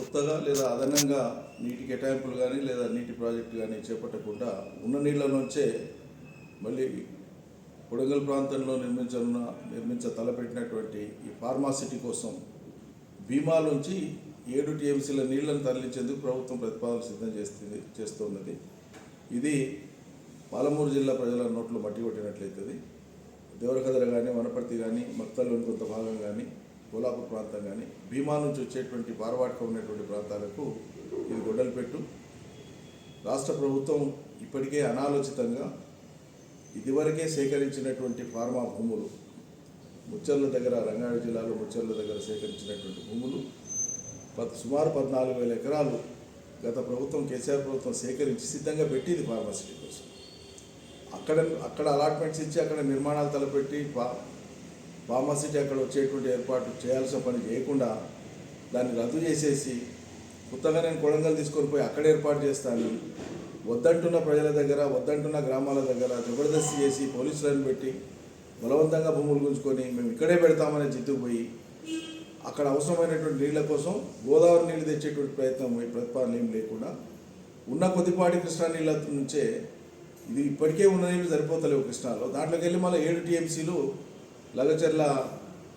కొత్తగా లేదా అదనంగా నీటి కేటాయింపులు కానీ లేదా నీటి ప్రాజెక్టు కానీ చేపట్టకుండా ఉన్న నీళ్ళ నుంచే మళ్ళీ కొడంగల్ ప్రాంతంలో నిర్మించనున్న నిర్మించ తలపెట్టినటువంటి ఈ ఫార్మాసిటీ కోసం బీమా నుంచి ఏడు టీఎంసీల నీళ్ళను తరలించేందుకు ప్రభుత్వం ప్రతిపాదన సిద్ధం చేస్తుంది చేస్తున్నది ఇది పాలమూరు జిల్లా ప్రజల నోట్లో మట్టి కొట్టినట్లయితుంది. దేవరకదర కానీ వనపర్తి కానీ మక్తల్లోని కొంత భాగం కానీ కోలాపూర్ ప్రాంతం కానీ భీమా నుంచి వచ్చేటువంటి పారవాటక ఉన్నటువంటి ప్రాంతాలకు ఇది గొడ్డలు పెట్టు రాష్ట్ర ప్రభుత్వం ఇప్పటికే అనాలోచితంగా ఇదివరకే సేకరించినటువంటి ఫార్మా భూములు ముచ్చర్ల దగ్గర రంగారెడ్డి జిల్లాలో ముచ్చర్ల దగ్గర సేకరించినటువంటి భూములు పద్ సుమారు పద్నాలుగు వేల ఎకరాలు గత ప్రభుత్వం కేసీఆర్ ప్రభుత్వం సేకరించి సిద్ధంగా పెట్టింది ఫార్మాసిటీ కోసం. అక్కడ అక్కడ అలాట్మెంట్స్ ఇచ్చి అక్కడ నిర్మాణాలు తలపెట్టి ఫార్మసిటీ అక్కడ వచ్చేటువంటి ఏర్పాటు చేయాల్సిన పని చేయకుండా దాన్ని రద్దు చేసేసి కొత్తగా నేను కొడంగల్ తీసుకొని పోయి అక్కడ ఏర్పాటు చేస్తాను. వద్దంటున్న ప్రజల దగ్గర వద్దంటున్న గ్రామాల దగ్గర జబర్దస్త్ చేసి పోలీసులను పెట్టి బలవంతంగా భూములు గుంజుకొని మేము ఇక్కడే పెడతామని జిద్దుకు పోయి అక్కడ అవసరమైనటువంటి నీళ్ళ కోసం గోదావరి నీళ్ళు తెచ్చేటువంటి ప్రయత్నం ఈ ప్రతిపాదన ఏం లేకుండా ఉన్న కొద్దిపాటి కృష్ణా నీళ్ళ నుంచే ఇది ఇప్పటికే ఉన్న నీళ్ళు సరిపోతలేవు కృష్ణాలో. దాంట్లోకి వెళ్ళి మళ్ళీ ఏడు టీఎంసీలు లగచర్ల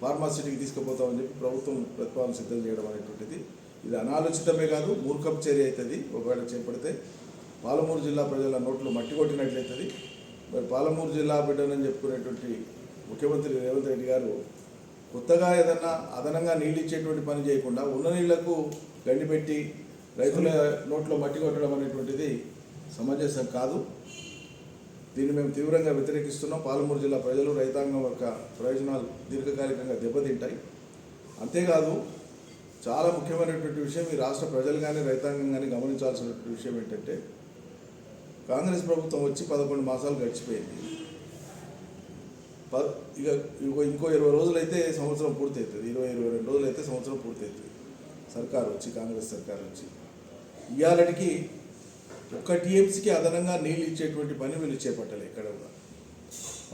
ఫార్మాసిటీకి తీసుకుపోతామని చెప్పి ప్రభుత్వం ప్రతిపాదన సిద్ధం చేయడం అనేటువంటిది. ఇది అనాలోచితమే కాదు మూర్ఖప్ చర్య అవుతుంది ఒకవేళ చేపడితే పాలమూరు జిల్లా ప్రజల నోట్లు మట్టి కొట్టినట్లయితుంది. మరి పాలమూరు జిల్లా బిడ్డనని చెప్పుకునేటువంటి ముఖ్యమంత్రి రేవంత్ రెడ్డి గారు కొత్తగా ఏదన్నా అదనంగా నీళ్ళు ఇచ్చేటువంటి పని చేయకుండా ఉన్న నీళ్ళకు గండి పెట్టి రైతుల నోట్లో మట్టి కొట్టడం అనేటువంటిది సమంజసం కాదు. దీన్ని మేము తీవ్రంగా వ్యతిరేకిస్తున్నాం. పాలమూరు జిల్లా ప్రజలు రైతాంగం యొక్క ప్రయోజనాలు దీర్ఘకాలికంగా దెబ్బతింటాయి. అంతేకాదు చాలా ముఖ్యమైనటువంటి విషయం ఈ రాష్ట్ర ప్రజలు కానీ రైతాంగం కానీ గమనించాల్సినటువంటి విషయం ఏంటంటే కాంగ్రెస్ ప్రభుత్వం వచ్చి పదకొండు మాసాలు గడిచిపోయింది. ప ఇక ఇంకో ఇంకో ఇరవై రోజులు అయితే సంవత్సరం పూర్తవుతుంది ఇరవై ఇరవై రెండు రోజులు అయితే సంవత్సరం పూర్తవుతుంది సర్కారు సర్కార్ వచ్చి కాంగ్రెస్ సర్కారు వచ్చి. ఇవాళకి ఒక్క టీఎంసీకి అదనంగా నీళ్ళు ఇచ్చేటువంటి పని వీళ్ళు చేపట్టలే ఎక్కడ కూడా.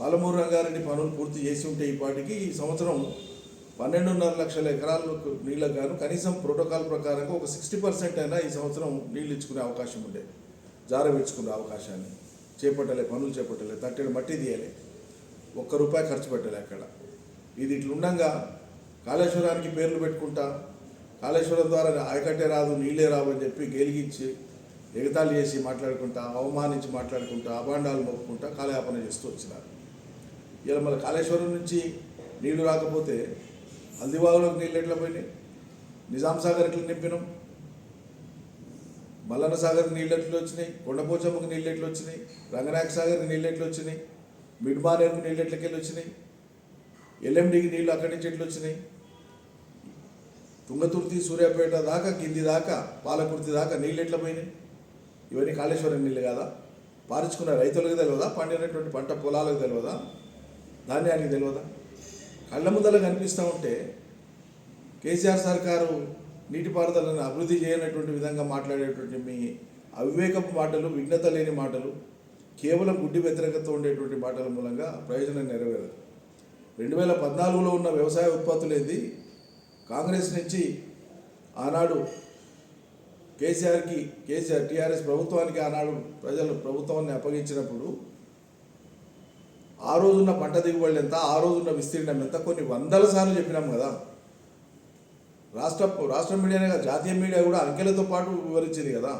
పాలమూరు రంగారెడ్డి పనులు పూర్తి చేసి ఉంటే ఈ పాటికి ఈ సంవత్సరం పన్నెండున్నర లక్షల ఎకరాలకు నీళ్ళకు గాను కనీసం ప్రోటోకాల్ ప్రకారంగా ఒక సిక్స్టీ పర్సెంట్ అయినా ఈ సంవత్సరం నీళ్ళు ఇచ్చుకునే అవకాశం ఉండే. జారవిడ్చుకునే అవకాశాన్ని. చేపట్టలే పనులు చేపట్టలే తట్టెడు మట్టి తీయలే. ఒక్క రూపాయి ఖర్చు పెట్టలే అక్కడ. ఇది ఇట్లుండగా కాళేశ్వరానికి పేర్లు పెట్టుకుంటా కాళేశ్వరం ద్వారా ఆయకట్టే రాదు నీళ్ళే రావు అని చెప్పి గెలిగించి ఎగతాళి చేసి మాట్లాడుకుంటా అవమానించి మాట్లాడుకుంటా అభాండాలు మొక్కుకుంటా కాలయాపన చేస్తూ వచ్చినారు. ఇలా మన కాళేశ్వరం నుంచి నీళ్ళు రాకపోతే హల్దివాగులోకి నీళ్ళు ఎట్లా పోయినాయి? నిజాం సాగర్ ఎట్లా నింపినాం? మల్లన్న సాగర్కి నీళ్ళు ఎట్లు వచ్చినాయి? కొండపోచమ్మకి నీళ్ళు ఎట్లా వచ్చినాయి? రంగనాయక సాగర్కి నీళ్ళు ఎట్లు వచ్చినాయి? మిడ్మానేరుకు నీళ్ళు ఎట్లకెళ్ళి వచ్చినాయి? ఎల్ఎండికి నీళ్ళు అక్కడి నుంచి ఎట్లు వచ్చినాయి? తుంగతుర్తి సూర్యాపేట దాకా కింది దాకా పాలకుర్తి దాకా నీళ్ళు ఎట్లా పోయినాయి? ఇవన్నీ కాళేశ్వరం నీళ్ళు కదా? పారించుకున్న రైతులకు తెలియదా పండినటువంటి పంట పొలాలకు తెలియదా ధాన్యానికి తెలియదా కళ్ళ ముద్దలు కనిపిస్తూ ఉంటే కేసీఆర్ సర్కారు నీటిపారుదలను అభివృద్ధి చేయనటువంటి విధంగా మాట్లాడేటువంటి మీ అవివేకపు మాటలు విఘ్నత లేని మాటలు కేవలం గుడ్డి వ్యతిరేకత ఉండేటువంటి మాటల మూలంగా ప్రయోజనం నెరవేరదు. రెండు వేల పద్నాలుగులో ఉన్న వ్యవసాయ ఉత్పత్తులు కాంగ్రెస్ నుంచి ఆనాడు కేసీఆర్కి కేసీఆర్ టీఆర్ఎస్ ప్రభుత్వానికి ఆనాడు ప్రజలు ప్రభుత్వాన్ని అప్పగించినప్పుడు ఆ రోజున్న పంట దిగుబడి ఎంత ఆ రోజున్న విస్తీర్ణం ఎంత కొన్ని వందల సార్లు చెప్పినాం కదా. రాష్ట్ర రాష్ట్ర మీడియానే కాదు జాతీయ మీడియా కూడా అంకెలతో పాటు వివరించింది కదా.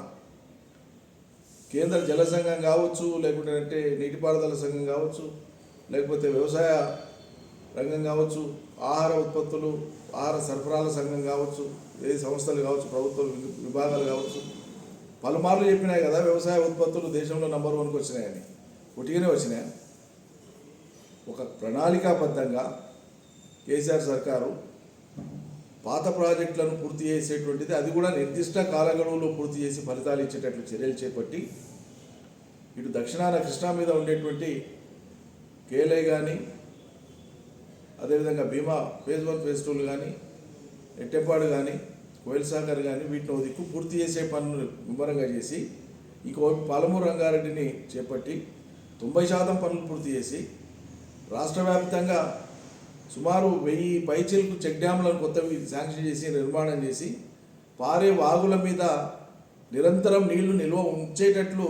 కేంద్ర జల సంఘం కావచ్చు లేకుంటే నీటిపారుదల సంఘం కావచ్చు లేకపోతే వ్యవసాయ రంగం కావచ్చు ఆహార ఉత్పత్తులు ఆహార సరఫరాల సంఘం కావచ్చు ఏ సంస్థలు కావచ్చు ప్రభుత్వ విభాగాలు కావచ్చు. పలుమార్లు చెప్పినాయి కదా వ్యవసాయ ఉత్పత్తులు దేశంలో నంబర్ వన్కి వచ్చినాయని. పుట్టిగానే వచ్చినాయి. ఒక ప్రణాళికాబద్ధంగా కేసీఆర్ సర్కారు పాత ప్రాజెక్టులను పూర్తి చేసేటువంటిది అది కూడా నిర్దిష్ట కాలగడువులో పూర్తి చేసి ఫలితాలు ఇచ్చేటట్లు చర్యలు చేపట్టి ఇటు దక్షిణాన కృష్ణా మీద ఉండేటువంటి కేలే కానీ అదేవిధంగా భీమా ఫేజ్ వన్ ఫేజ్ టూలు కానీ ఎట్టెపాడు కానీ కోయిల్ సాగర్ కానీ వీటిని దిక్కు పూర్తి చేసే పనులు ముమ్మరంగా చేసి ఇంకో పాలమూరు రంగారెడ్డిని చేపట్టి తొంభై శాతం పనులు పూర్తి చేసి రాష్ట్ర వ్యాప్తంగా సుమారు వెయ్యి పైచీలకు చెక్ డ్యామ్లను కొత్తవి శాంక్షన్ చేసి నిర్మాణం చేసి పారే వాగుల మీద నిరంతరం నీళ్ళు నిల్వ ఉంచేటట్లు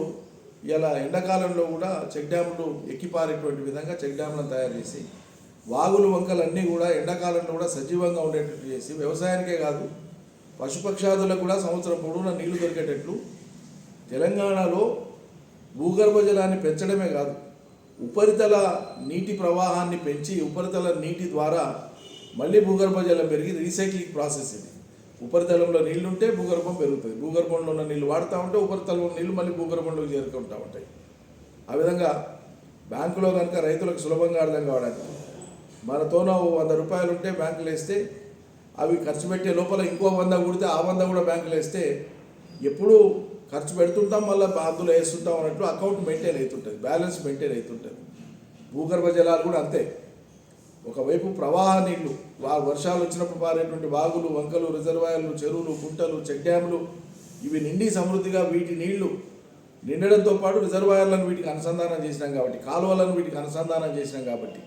ఇలా ఎండాకాలంలో కూడా చెక్ డ్యాములు ఎక్కిపారేటువంటి విధంగా చెక్ డ్యాములను తయారు చేసి వాగులు వంకలన్నీ కూడా ఎండాకాలంలో కూడా సజీవంగా ఉండేటట్టు చేసి వ్యవసాయానికే కాదు పశుపక్షాదులకు కూడా సంవత్సరం పొడవునా నీళ్ళు దొరికేటట్లు తెలంగాణలో భూగర్భ జలాన్ని పెంచడమే కాదు ఉపరితల నీటి ప్రవాహాన్ని పెంచి ఉపరితల నీటి ద్వారా మళ్ళీ భూగర్భ జలం పెరిగి రీసైక్లింగ్ ప్రాసెస్ ఇది. ఉపరితలంలో నీళ్ళుంటే భూగర్భం పెరుగుతుంది. భూగర్భంలో ఉన్న నీళ్ళు వాడుతూ ఉంటే ఉపరితలంలో నీళ్ళు మళ్ళీ భూగర్భంలోకి చేరుకుంటూ ఉంటాయి. ఆ విధంగా బ్యాంకులో కనుక రైతులకు సులభంగా అర్థం కావడానికి మనతోనో ఓ వంద రూపాయలు ఉంటే బ్యాంకులు వేస్తే అవి ఖర్చు పెట్టే లోపల ఇంకో వంద కుడితే ఆ వంద కూడా బ్యాంకులు వేస్తే ఎప్పుడు ఖర్చు పెడుతుంటాం మళ్ళీ అందులో వేస్తుంటాం అన్నట్టు అకౌంట్ మెయింటైన్ అవుతుంటుంది బ్యాలెన్స్ మెయింటైన్ అవుతుంటుంది భూగర్భ జలాలు కూడా అంతే. ఒకవైపు ప్రవాహ నీళ్ళు వా వర్షాలు వచ్చినప్పుడు పారేటువంటి వాగులు వంకలు రిజర్వాయర్లు చెరువులు గుంటలు చెక్ డ్యాములు ఇవి నిండి సమృద్ధిగా వీటి నీళ్ళు నిండడంతో పాటు రిజర్వాయర్లను వీటికి అనుసంధానం చేసినాం కాబట్టి కాలువలను వీటికి అనుసంధానం చేసినాం కాబట్టి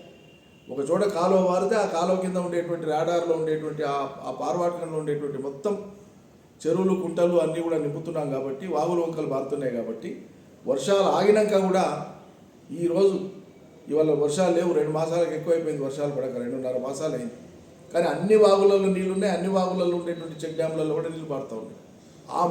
ఒక చోట కాలువ వారితే ఆ కాలువ కింద ఉండేటువంటి రాడార్లో ఉండేటువంటి ఆ పార్వాటకంలో ఉండేటువంటి మొత్తం చెరువులు కుంటలు అన్నీ కూడా నింపుతున్నాం కాబట్టి వాగులు వంకలు పారుతున్నాయి కాబట్టి వర్షాలు ఆగినాక కూడా ఈరోజు ఇవాళ వర్షాలు లేవు రెండు మాసాలకు ఎక్కువైపోయింది వర్షాలు పడక రెండున్నర మాసాలు అయింది. కానీ అన్ని వాగులలో నీళ్ళు ఉన్నాయి అన్ని వాగులలో ఉండేటువంటి చెక్ డ్యామ్లలో కూడా నీళ్ళు పారుతూ ఉన్నాయి.